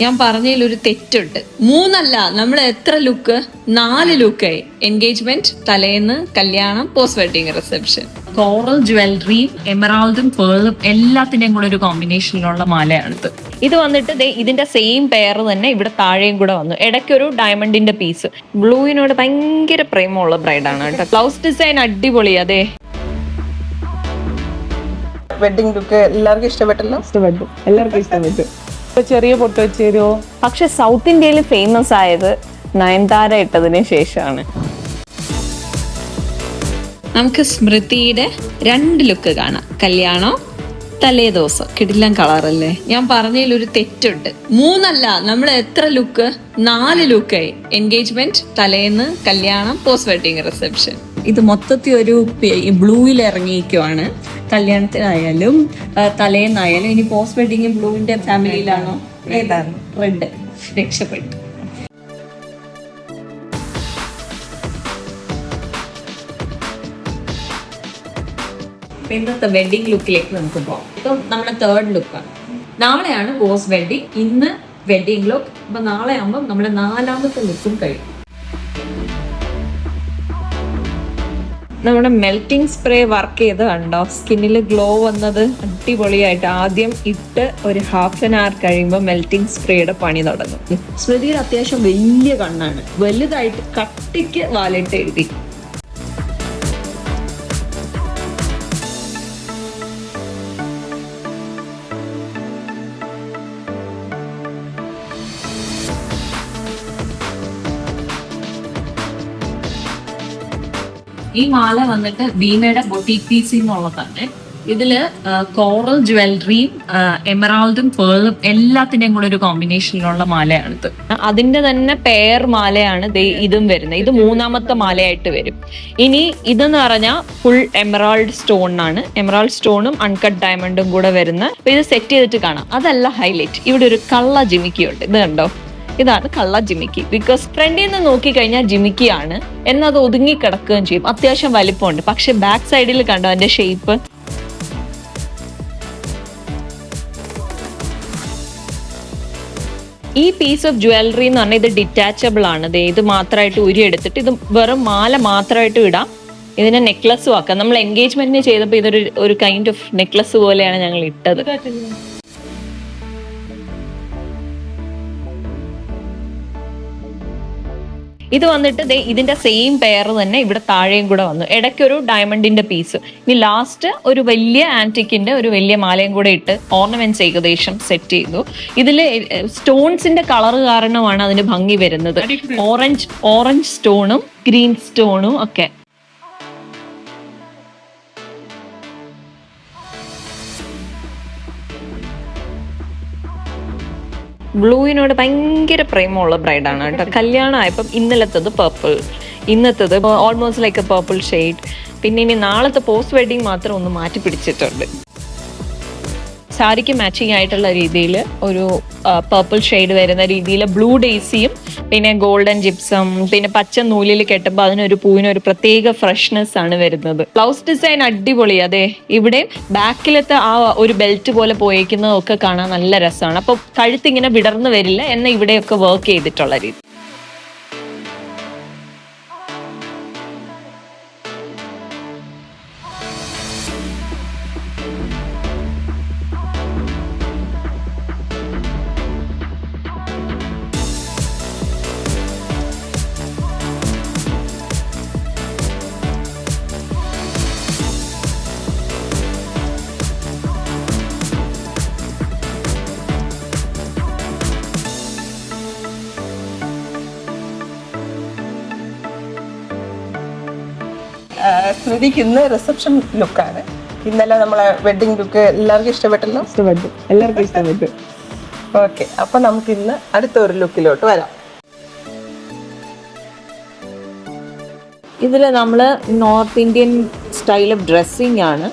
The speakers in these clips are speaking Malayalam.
ഞാൻ പറഞ്ഞതിൽ ഒരു തെറ്റുണ്ട്. മൂന്നല്ല നമ്മൾ എത്ര ലുക്ക്? നാല് ലുക്കായി എൻഗേജ്മെന്റ് തലേന്ന് കല്യാണം പോസ്റ്റ് വെഡിങ് റിസപ്ഷൻ കോറൽ ജ്വല്ലറിയും എമറാൾഡും പേളും എല്ലാത്തിന്റെയും കൂടെ ഒരു കോമ്പിനേഷനിലുള്ള മാലയാണിത്. ഇത് വന്നിട്ട് ദേ ഇതിന്റെ സെയിം പെയർ തന്നെ ഇവിടെ താഴെയും കൂടെ വന്നു. ഇടയ്ക്ക് ഒരു ഡയമണ്ടിന്റെ പീസ് ബ്ലൂവിനോട് ഭയങ്കര പ്രേമമുള്ള ബ്രൈഡാണ് കേട്ടോ. ബ്ലൗസ് ഡിസൈൻ അടിപൊളി അതെ. വെഡിങ് ലുക്ക് എല്ലാവർക്കും ഇഷ്ടപ്പെട്ടല്ലോ? ഇഷ്ടപ്പെട്ടു. എല്ലാവർക്കും ഇഷ്ടപ്പെട്ടു. ചെറിയ പൊട്ട് വെച്ച് തരുമോ പക്ഷെ സൗത്ത് ഇന്ത്യയിൽ ഫേമസ് ആയത് നയൻതാര ഇട്ടതിന് ശേഷമാണ്. നമുക്ക് സ്മൃതിയുടെ രണ്ട് ലുക്ക് കാണാം. കല്യാണോ തലേ ദിവസം. കിടിലം കളറല്ലേ ഞാൻ പറഞ്ഞതിൽ ഒരു തെറ്റുണ്ട്. മൂന്നല്ല നമ്മൾ എത്ര ലുക്ക് നാല് ലുക്കായി എൻഗേജ്മെന്റ് തലേന്ന് കല്യാണം പോസ്റ്റ് വെഡിങ് റിസപ്ഷൻ ഇത് മൊത്തത്തിൽ ഒരു ബ്ലൂവിൽ ഇറങ്ങിയിരിക്കുവാണ്. കല്യാണത്തിനായാലും തലേന്നായാലും ഇനി പോസ്റ്റ് വെഡിങ് ബ്ലൂവിന്റെ ഫാമിലിയിലാണോ? റെഡ് രക്ഷപ്പെട്ടു. അപ്പൊ ഇന്നത്തെ വെഡിങ് ലുക്കിലേക്ക് നമുക്ക് പോകാം ഇപ്പം നമ്മുടെ തേർഡ് ലുക്കാണ് നാളെയാണ് പോസ്റ്റ് വെഡിങ് ഇന്ന് വെഡിങ് ലുക്ക് ഇപ്പൊ നാളെ ആകുമ്പോൾ നമ്മുടെ നാലാമത്തെ ലുക്കും കഴിയും. നമ്മുടെ മെൽറ്റിംഗ് സ്പ്രേ വർക്ക് ചെയ്ത് കണ്ടോ? സ്കിന്നിൽ ഗ്ലോ വന്നത് അടിപൊളിയായിട്ട്. ആദ്യം ഇട്ട് ഒരു ഹാഫ് ആൻ അവർ കഴിയുമ്പോൾ മെൽറ്റിംഗ് സ്പ്രേയുടെ പണി തുടങ്ങും. സ്മൃതിയുടെ അത്യാവശ്യം വലിയ കണ്ണാണ്. വലുതായിട്ട് കട്ടിക്ക് വാലിട്ട് എഴുതി. ഈ മാല വന്നിട്ട് ഭീമയുടെ ബൊട്ടീക് പീസ് എന്നുള്ളതാണ് ഇതിൽ കോറൽ ജ്വല്ലറിയും എമറാൾഡും പേളും എല്ലാത്തിന്റെയും കൂടെ ഒരു കോമ്പിനേഷനിലുള്ള മാലയാണിത് അതിന്റെ തന്നെ പെയർ മാലയാണ് ഇതും വരുന്നത്. ഇത് മൂന്നാമത്തെ മാലയായിട്ട് വരും. ഇനി ഇതെന്ന് പറഞ്ഞാൽ ഫുൾ എമറാൾഡ് സ്റ്റോൺ ആണ് എമറാൾഡ് സ്റ്റോണും അൺകട്ട് ഡയമണ്ടും കൂടെ വരുന്ന. ഇത് സെറ്റ് ചെയ്തിട്ട് കാണാം. അതല്ല ഹൈലൈറ്റ് ഇവിടെ ഒരു കള്ള ജിമിക്കിയുണ്ട്. ഇത് കണ്ടോ? ഇതാണ് കള്ള ജിമിക്കി. ബിക്കോസ് ഫ്രണ്ടിൽ നിന്ന് നോക്കിക്കഴിഞ്ഞാൽ ജിമിക്കിയാണ്. എന്നത് ഒതുങ്ങി കിടക്കുകയും ചെയ്യും. അത്യാവശ്യം വലിപ്പമുണ്ട്. പക്ഷെ ബാക്ക് സൈഡിൽ കണ്ടോ അതിന്റെ ഷേപ്പ് ഈ പീസ് ഓഫ് ജ്വല്ലറി എന്ന് പറഞ്ഞാൽ ഇത് ഡിറ്റാച്ചബിൾ ആണ്. ദേ ഇത് മാത്രമായിട്ട് ഉരി എടുത്തിട്ട് ഇത് വെറും മാല മാത്രമായിട്ട് ഇടാം. ഇതിനെ നെക്ലസ് ആക്കാം. നമ്മൾ എൻഗേജ്മെന്റിന് ചെയ്തപ്പോൾ ഇതൊരു ഒരു കൈൻഡ് ഓഫ് നെക്ലസ് പോലെയാണ് ഞങ്ങൾ ഇട്ടത്. ഇത് വന്നിട്ട് ദേ ഇതിന്റെ സെയിം പെയർ തന്നെ ഇവിടെ താഴെയും കൂടെ വന്നു. ഇടയ്ക്കൊരു ഡയമണ്ടിന്റെ പീസ് ഇനി ലാസ്റ്റ് ഒരു വലിയ ആന്റിക്കിന്റെ ഒരു വലിയ മാലയും കൂടെ ഇട്ട് ഓർണമെന്റ്സ് ഏകദേശം സെറ്റ് ചെയ്തു. ഇതിൽ സ്റ്റോൺസിന്റെ കളർ കാരണമാണ് അതിന് ഭംഗി വരുന്നത്. ഓറഞ്ച് ഓറഞ്ച് സ്റ്റോണും ഗ്രീൻ സ്റ്റോണും ഒക്കെ. ബ്ലൂവിനോട് ഭയങ്കര പ്രേമമുള്ള ബ്രൈഡാണ് കേട്ടോ. കല്യാണമായപ്പം ഇന്നലത്തത് purple ഇന്നത്തത് almost like a purple shade പിന്നെ ഇനി നാളത്തെ പോസ്റ്റ് വെഡിങ് മാത്രം ഒന്ന് മാറ്റി പിടിച്ചിട്ടുണ്ട്. സാരിക്ക് മാച്ചിങ് ആയിട്ടുള്ള രീതിയിൽ ഒരു പർപ്പിൾ ഷെയ്ഡ് വരുന്ന രീതിയിൽ ബ്ലൂ ഡേസിയും പിന്നെ ഗോൾഡൻ ജിപ്സും പിന്നെ പച്ച നൂലിൽ കെട്ടുമ്പോൾ അതിനൊരു പൂവിനൊരു പ്രത്യേക ഫ്രഷ്നെസ് ആണ് വരുന്നത്. ബ്ലൗസ് ഡിസൈൻ അടിപൊളി. അതെ ഇവിടെ ബാക്കിലത്തെ ആ ഒരു ബെൽറ്റ് പോലെ പോയേക്കുന്നതൊക്കെ കാണാൻ നല്ല രസമാണ്. അപ്പോൾ കഴുത്ത് ഇങ്ങനെ വിടർന്നു വരില്ല എന്ന ഇവിടെയൊക്കെ വർക്ക് ചെയ്തിട്ടുള്ള രീതി. ആ, സ്മൃതിക്ക് ഇന്ന് റിസപ്ഷൻ ലുക്കാണ് ഇന്നലെ നമ്മളെ വെഡിങ് ലുക്ക് എല്ലാവർക്കും ഇഷ്ടപ്പെട്ടല്ലോ? ഇഷ്ടപ്പെട്ടു. എല്ലാവർക്കും ഇഷ്ടപ്പെട്ടു. ഓക്കെ അപ്പൊ നമുക്ക് ഇന്ന് അടുത്ത ഒരു ലുക്കിലോട്ട് വരാം. ഇതിൽ നമ്മൾ north Indian style of dressing ആണ്.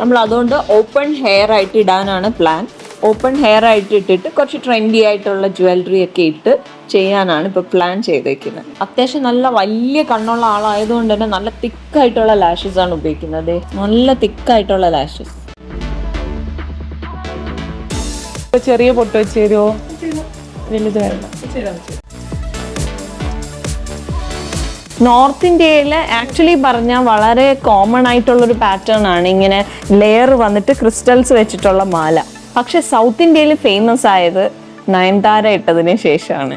നമ്മൾ അതുകൊണ്ട് ഓപ്പൺ ഹെയർ ആയിട്ട് ഇടാനാണ് പ്ലാൻ ഓപ്പൺ ഹെയർ ആയിട്ട് ഇട്ടിട്ട് കുറച്ച് ട്രെൻഡി ആയിട്ടുള്ള ജ്വല്ലറി ഒക്കെ ഇട്ട് ചെയ്യാനാണ് ഇപ്പോൾ പ്ലാൻ ചെയ്തേക്കുന്നത്. അത്യാവശ്യം നല്ല വലിയ കണ്ണുള്ള ആളായതുകൊണ്ട് തന്നെ നല്ല തിക്കായിട്ടുള്ള ലാഷസ് ആണ് ഉപയോഗിക്കുന്നത്. നല്ല തിക്കായിട്ടുള്ള ലാഷസ് ചെറിയ പൊട്ട് വെച്ച് തരുമോ വലുത് വേണ്ട. നോർത്ത് ഇന്ത്യയിൽ ആക്ച്വലി പറഞ്ഞാൽ വളരെ കോമൺ ആയിട്ടുള്ളൊരു പാറ്റേൺ ആണ് ഇങ്ങനെ ലെയർ വന്നിട്ട് ക്രിസ്റ്റൽസ് വെച്ചിട്ടുള്ള മാല. പക്ഷെ സൗത്ത് ഇന്ത്യയിൽ ഫേമസ് ആയത് നയൻതാര ഇട്ടതിന് ശേഷമാണ്.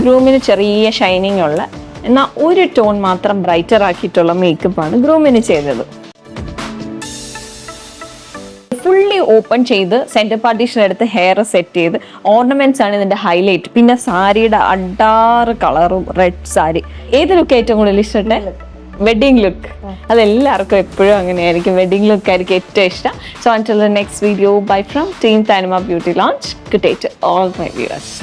ഗ്രൂമിന് ചെറിയ ഷൈനിങ് ഉള്ള എന്നാൽ ഒരു ടോൺ മാത്രം ബ്രൈറ്റർ ആക്കിയിട്ടുള്ള മേക്കപ്പ് ആണ് ഗ്രൂമിന് ചെയ്തത്. ഫുള്ളി ഓപ്പൺ ചെയ്ത് സെന്റർ പാർട്ടീഷൻ എടുത്ത് ഹെയർ സെറ്റ് ചെയ്ത് ഓർണമെന്റ്സ് ആണ് ഇതിന്റെ ഹൈലൈറ്റ് പിന്നെ സാരിയുടെ അഡാറ് കളറും റെഡ് സാരി. ഏത് ലുക്ക് ഏറ്റവും കൂടുതൽ ഇഷ്ടട്ടെ വെഡിങ് ലുക്ക് അതെല്ലാവർക്കും എപ്പോഴും അങ്ങനെയായിരിക്കും. വെഡിങ് ലുക്ക് ആയിരിക്കും ഏറ്റവും ഇഷ്ടം. So until the next video bye from team Thanima beauty lounge good day to all my viewers